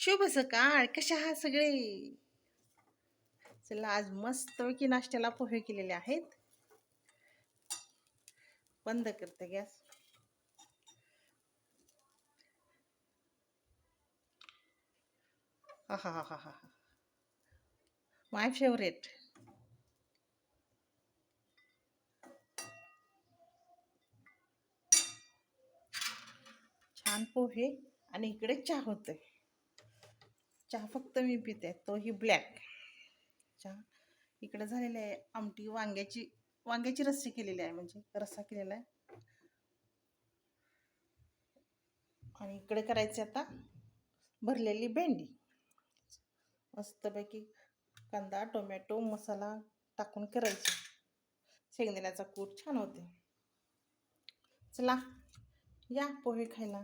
शुभ सकाळ कशा आहात सगळे? चला आज मस्त की नाश्त्याला पोहे केलेले आहेत. बंद करते गॅस. हा हा हा हा हा माय फेवरेट छान पोहे आणि इकडे चहा होतोय. चहा फक्त मी पिते तोही ब्लॅक चहा इकडे झालेली आहे आमटी वांग्याची वांग्याची रस्सी केलेली आहे म्हणजे रस्सा केलेला आहे. आणि इकडे करायचे आता भरलेली भेंडी. मस्तपैकी कांदा टोमॅटो मसाला टाकून करायची. शेंगदाण्याचा कूट छान होते. चला या पोहे खायला.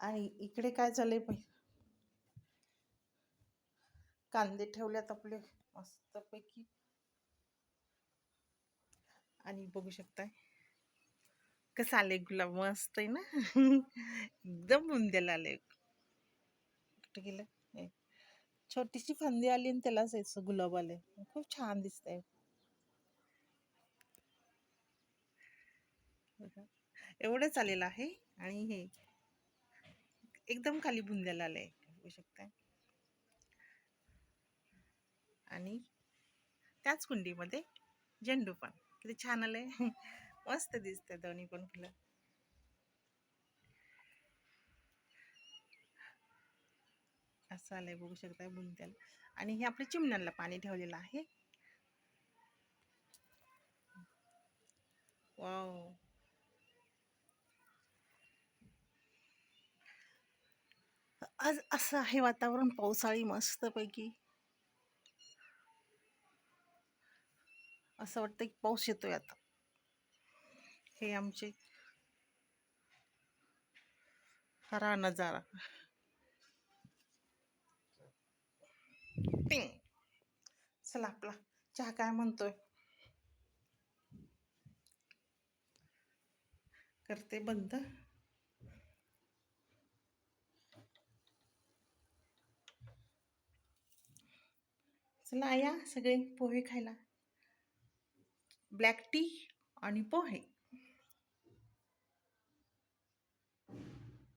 आणि इकडे काय झालंय पाहिजे कांदे ठेवल्यात आपले मस्तपैकी. आणि बघू शकताय कसं आले गुलाब मस्त आहे ना? एकदम बुंद्याला आले कुठे गेलं? हे. छोटीशी फांदी आली आणि त्यालाच यायचं गुलाब आले खूप छान दिसत आहे एवढंच आलेलं आहे. आणि हे एकदम खाली बुंद्याला आलंय. बघू शकताय. आणि त्याच कुंडीमध्ये झेंडू पण. किती छान आलंय. मस्त दिसतं दोन्ही पण फुलं. असं आलंय बघू शकताय बुंत्याला. आणि हे आपल्या चिमण्यांना पाणी ठेवलेलं आहे. वाव. आज असं आहे वातावरण पावसाळी मस्तपैकी. असं वाटतं की पाऊस येतोय आता. हे आमचे खरा नजारा पिंग. चला आपला चहा काय म्हणतोय? करते बंद. चला या सगळे पोहे खायला. ब्लॅक टी आणि पोहे.